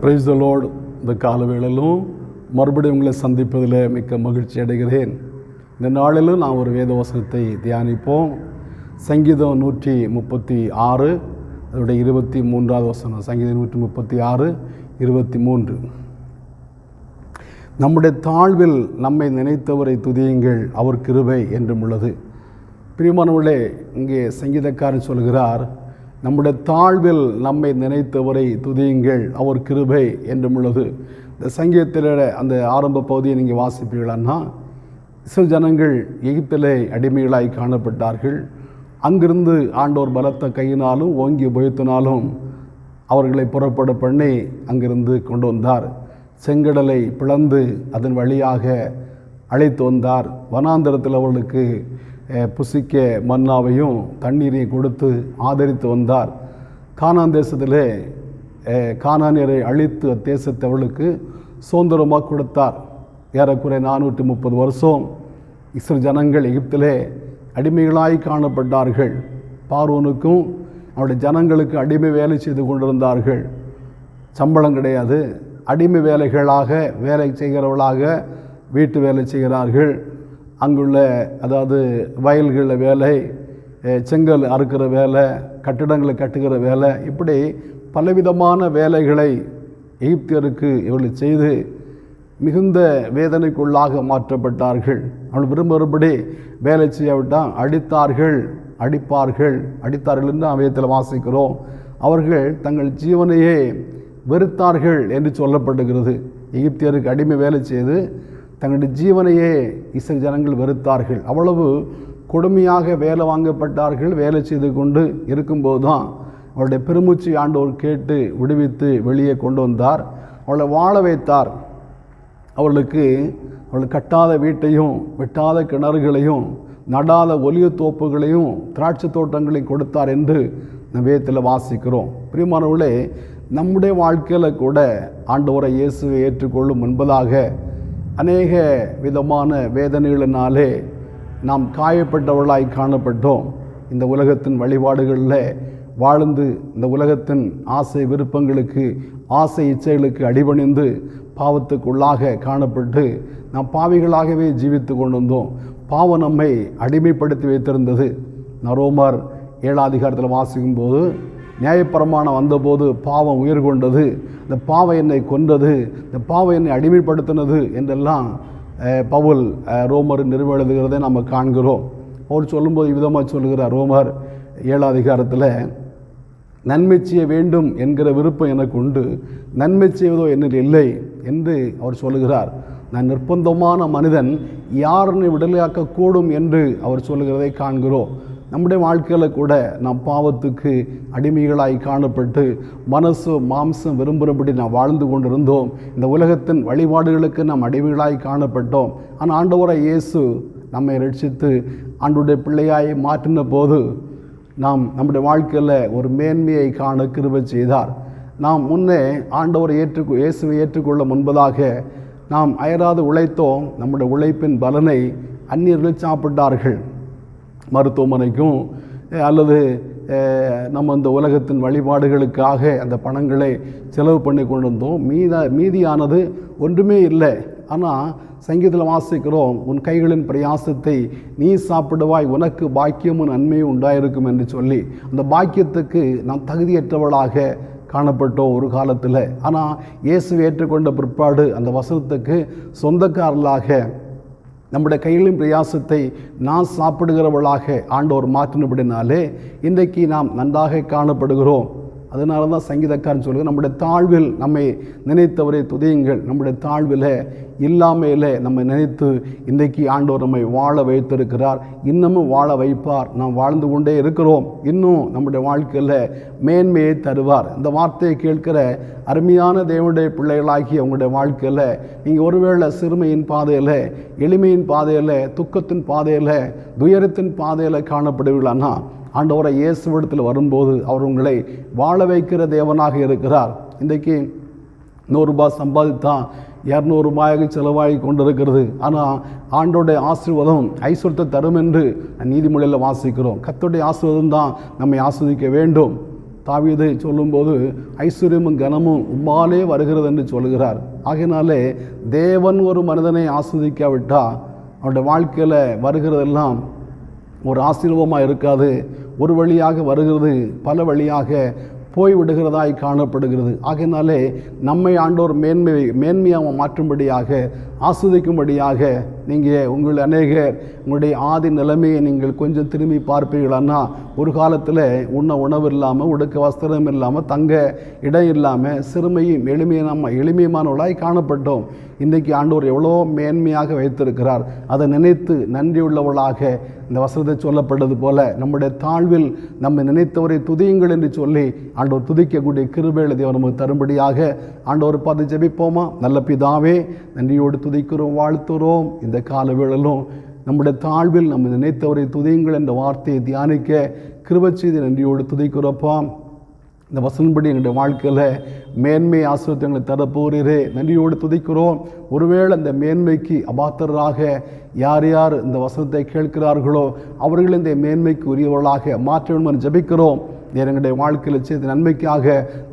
Praise the load இந்த காலவேளிலும் மறுபடியும் உங்களை சந்திப்பதில் மிக்க மகிழ்ச்சி அடைகிறேன். இந்த நாளிலும் நான் ஒரு வேத வசனத்தை தியானிப்போம். சங்கீதம் நூற்றி முப்பத்தி ஆறு அதோடைய இருபத்தி மூன்றாவது வசனம். சங்கீதம் நூற்றி முப்பத்தி ஆறு இருபத்தி மூன்று. நம்முடைய தாழ்வில் நம்மை நினைத்தவரை துதியுங்கள் அவர் கிருபை என்றும் உள்ளது. பிரியமானவர்களே இங்கே சங்கீதக்காரன் சொல்கிறார் நம்முடைய தாழ்வில் நம்மை நினைத்தவரை துதியுங்கள். அவர் கிருபை என்றும் உள்ளது. இந்த சங்கீதத்தில அந்த ஆரம்ப பகுதியை நீங்கள் வாசிப்பீர்களான்னா சில ஜனங்கள் எகிப்திலே அடிமைகளாய் காணப்பட்டார்கள். அங்கிருந்து ஆண்டோர் பலத்த கையினாலும் ஓங்கி உபயோகத்தினாலும் அவர்களை புறப்பட பண்ணி அங்கிருந்து கொண்டு வந்தார். செங்கடலை பிளந்து அதன் வழியாக அழைத்து வந்தார். வனாந்தரத்தில் அவர்களுக்கு புசிக்க மன்னாவையும் தண்ணீரையும் கொடுத்து ஆதரித்து வந்தார். கானான் தேசத்திலே கானானியரை அழித்து அத்தேசத்தை சுதந்திரமாக கொடுத்தார். ஏறக்குறை நானூற்றி முப்பது வருஷம் இஸ்ரோ ஜனங்கள் எகிப்திலே அடிமைகளாய் காணப்பட்டார்கள். பார்வோனுக்கும் அவருடைய ஜனங்களுக்கு அடிமை வேலை செய்து கொண்டிருந்தார்கள். சம்பளம் கிடையாது. அடிமை வேலைகளாக வேலை செய்கிறவர்களாக வீட்டு வேலை செய்கிறார்கள். அங்குள்ள அதாவது வயல்களில் வேலை செங்கல் அறுக்கிற வேலை கட்டிடங்களை கட்டுகிற வேலை இப்படி பலவிதமான வேலைகளை எகிப்தியருக்கு இவர்கள் செய்து மிகுந்த வேதனைக்குள்ளாக மாற்றப்பட்டார்கள். அவள் விரும்புகிறபடி வேலை செய்யாவிட்டால் அடித்தார்கள் அடிப்பார்கள் அடித்தார்கள் என்று அவயத்தில் வாசிக்கிறோம். அவர்கள் தங்கள் ஜீவனையே வெறுத்தார்கள் என்று சொல்லப்படுகிறது. எகிப்தியருக்கு அடிமை வேலை செய்து தங்களுடைய ஜீவனையே இஸ்ரேல் ஜனங்கள் வெறுத்தார்கள். அவ்வளவு கொடுமையாக வேலை வாங்கப்பட்டார்கள். வேலை செய்து கொண்டு இருக்கும்போது தான் அவருடைய பெருமூச்சு ஆண்டவர் கேட்டு விடுவித்து வெளியே கொண்டு வந்தார். அவளை வாழ வைத்தார். அவளுக்கு அவள் கட்டாத வீட்டையும் வெட்டாத கிணறுகளையும் நடாத ஒலிய தோப்புகளையும் திராட்சை தோட்டங்களையும் கொடுத்தார் என்று நம் வேதத்தில் வாசிக்கிறோம். பிரியமானவர்களே நம்முடைய வாழ்க்கையில் கூட ஆண்டவரை இயேசுவை ஏற்றுக்கொள்ளும் என்பதாக அநேக விதமான வேதனைகளினாலே நாம் காயப்பட்டவர்களாய் காணப்பட்டோம். இந்த உலகத்தின் வழிபாடுகளில் வாழ்ந்து இந்த உலகத்தின் ஆசை விருப்பங்களுக்கு ஆசை இச்சைகளுக்கு அடிபணிந்து பாவத்துக்குள்ளாக காணப்பட்டு நாம் பாவிகளாகவே ஜீவித்து கொண்டு வந்தோம் பாவம் நம்மை அடிமைப்படுத்தி வைத்திருந்தது. நரோமார் ஏழாதிகாரத்தில் வாசிக்கும் போது நியாயப்பிரமாணம் வந்தபோது பாவம் உயிர் கொண்டது இந்த பாவம் என்னை கொன்றது இந்த பாவம் என்னை அடிமைப்படுத்தினது என்றெல்லாம் பவுல் ரோமர் நிறுவ எழுதுகிறதை நம்ம காண்கிறோம். அவர் சொல்லும்போது விதமாக சொல்லுகிறார் ரோமர் ஏழாம் அதிகாரத்தில் நன்மை செய்ய வேண்டும் என்கிற விருப்பம் எனக்கு உண்டு நன்மை செய்வதோ என்னில் இல்லை என்று அவர் சொல்லுகிறார். நான் நிர்பந்தமான மனிதன் யாருன்னு விடலையாக்கக்கூடும் என்று அவர் சொல்லுகிறதை காண்கிறோம். நம்முடைய வாழ்க்கையில் கூட நாம் பாவத்துக்கு அடிமைகளாய் காணப்பட்டு மனசு மாம்சம் விரும்புகிறபடி நாம் வாழ்ந்து கொண்டிருந்தோம். இந்த உலகத்தின் வழிபாடுகளுக்கு நாம் அடிமைகளாய் காணப்பட்டோம். ஆனால் ஆண்டவரை இயேசு நம்மை ரட்சித்து ஆண்டுடைய பிள்ளையாய் மாற்றின போது நாம் நம்முடைய வாழ்க்கையில் ஒரு மேன்மையை காண கிருபை செய்தார். நாம் முன்னே ஆண்டவரை ஏற்று இயேசுவை ஏற்றுக்கொள்ள முன்பதாக நாம் அயராது உழைத்தோம். நம்முடைய உழைப்பின் பலனை அந்நியர்கள் சாப்பிட்டார்கள். மருத்துவமனைக்கும் அல்லது நம்ம இந்த உலகத்தின் வழிபாடுகளுக்காக அந்த பணங்களை செலவு பண்ணி கொண்டு வந்தோம் மீத மீதியானது ஒன்றுமே இல்லை. ஆனால் சங்கீதத்தில் வாசிக்கிறோம் உன் கைகளின் பிரயாசத்தை நீ சாப்பிடுவாய் உனக்கு பாக்கியமும் நன்மையும் உண்டாயிருக்கும் என்று சொல்லி. அந்த பாக்கியத்துக்கு நாம் தகுதியற்றவளாக காணப்பட்டோம் ஒரு காலத்தில். ஆனால் இயேசு ஏற்றுக்கொண்ட பிற்பாடு அந்த வசனத்துக்கு சொந்தக்காரர்களாக நம்முடைய கைகளின் பிரயாசத்தை நான் சாப்பிடுகிறவளாக ஆண்டோர் மாற்றினபடினாலே இன்றைக்கு நாம் நன்றாக காணப்படுகிறோம். அதனால தான் சங்கீதக்காரன் சொல்லுது நம்முடைய தாழ்வில் நம்மை நினைத்தவரை துதியுங்கள். நம்முடைய தாழ்வில் இல்லாமையிலே நம்மை நினைத்து இன்றைக்கு ஆண்டவர் நம்மை வாழ வைத்திருக்கிறார். இன்னமும் வாழ வைப்பார். நாம் வாழ்ந்து கொண்டே இருக்கிறோம். இன்னும் நம்முடைய வாழ்க்கையில் மேன்மையை தருவார். இந்த வார்த்தையை கேட்கிற அருமையான தேவனுடைய பிள்ளைகளாகி உங்களுடைய வாழ்க்கையில் நீங்கள் ஒருவேளை சிறுமையின் பாதையில் எளிமையின் பாதையில் துக்கத்தின் பாதையில் துயரத்தின் பாதையில் காணப்படுவீர்களானா ஆண்டவரை இயேசுவிடத்தில் வரும்போது அவர் உங்களை வாழ வைக்கிற தேவனாக இருக்கிறார். இன்றைக்கு நூறுரூபா சம்பாதித்தான் இரநூறுபாயாக செலவாகி கொண்டிருக்கிறது. ஆனால் ஆண்டோடைய ஆசீர்வாதம் ஐஸ்வரத்தை தரும் என்று நீதிமொழியில் வாசிக்கிறோம். கத்தோடைய ஆசீர்வாதம் தான் நம்மை ஆஸ்வதிக்க வேண்டும். தாவீதை சொல்லும்போது ஐஸ்வர்யமும் கனமும் உம்மாலே வருகிறது என்று சொல்கிறார் ஆகினாலே தேவன் ஒரு மனிதனை ஆஸ்வதிக்காவிட்டால் அவனுடைய வாழ்க்கையில் வருகிறதெல்லாம் ஒரு ஆசீர்வமாக இருக்காது. ஒரு வழியாக வருகிறது பல வழியாக போய் விடுகிறதாய் காணப்படுகிறது. ஆகையினாலே நம்மை ஆண்டோர் மேன்மை மேன்மையாக மாற்றும்படியாக ஆஸ்வதிக்கும்படியாக நீங்கள் உங்கள் அநேகர் உங்களுடைய ஆதி நிலைமையை நீங்கள் கொஞ்சம் திரும்பி பார்ப்பீர்களான்னா ஒரு காலத்தில் உண்ண உணவு இல்லாமல் உடுக்க வஸ்திரம் இல்லாமல் தங்க இடம் இல்லாமல் சிறுமையும் எளிமையான எளிமையானவர்களாய் காணப்பட்டோம். இன்றைக்கி ஆண்டவர் எவ்வளோ மேன்மையாக வைத்திருக்கிறார். அதை நினைத்து நன்றியுள்ளவளாக இந்த வசனத்தை சொல்லப்பட்டது போல நம்முடைய தாழ்வில் நம்ம நினைத்தவரை துதியுங்கள் என்று சொல்லி ஆண்டவர் துதிக்கக்கூடிய கிருபையில் தேவன் நமக்கு தரும்படியாக ஆண்டவர் பார்த்து ஜெபிப்போமா? நல்ல பிதாவே நன்றியோடு துதிக்கிறோம் வாழ்த்துகிறோம் இந்த கால வேளலும் நம்முடைய தாழ்வில் நம்ம நினைத்தவரை துதியுங்கள் என்ற வார்த்தையை தியானிக்க கிருப செய்து நன்றியோடு துதிக்கிறோப்பா. இந்த வசனப்படி எங்களுடைய வாழ்க்கையில் மேன்மை ஆசிரியங்களை தரப்போகிறே நன்றியோடு துதிக்கிறோம். ஒருவேளை அந்த மேன்மைக்கு அபாத்தராக யார் யார் இந்த வசனத்தை கேட்கிறார்களோ அவர்கள் இந்த மேன்மைக்கு உரியவர்களாக மாற்ற வேண்டும் ஜபிக்கிறோம். ஜெபிக்கிறோம் எங்களுடைய வாழ்க்கையில் செய்த நன்மைக்காக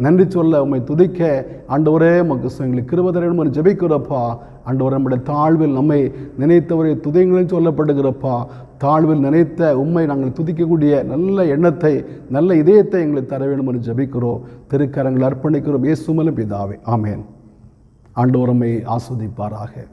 நன்றி சொல்ல உம்மை துதிக்க ஆண்டவரே மக்கள் எங்களுக்கு கிருபதரணும் என்று ஜெபிக்கிறப்பா. ஆண்டவர் நம்முடைய தாழ்வில் நம்மை நினைத்தவரை துதைங்களும் சொல்லப்படுகிறப்பா தாழ்வில் நினைத்த உண்மை நாங்கள் துதிக்கக்கூடிய நல்ல எண்ணத்தை நல்ல இதயத்தை எங்களுக்கு தர வேண்டும் என்று ஜெபிக்கிறோம். திருக்கரங்களை அர்ப்பணிக்கிறோம். ஏசுமலும் பிதாவே. ஆமேன். ஆண்டவரமை ஆஸ்வதிப்பாராக.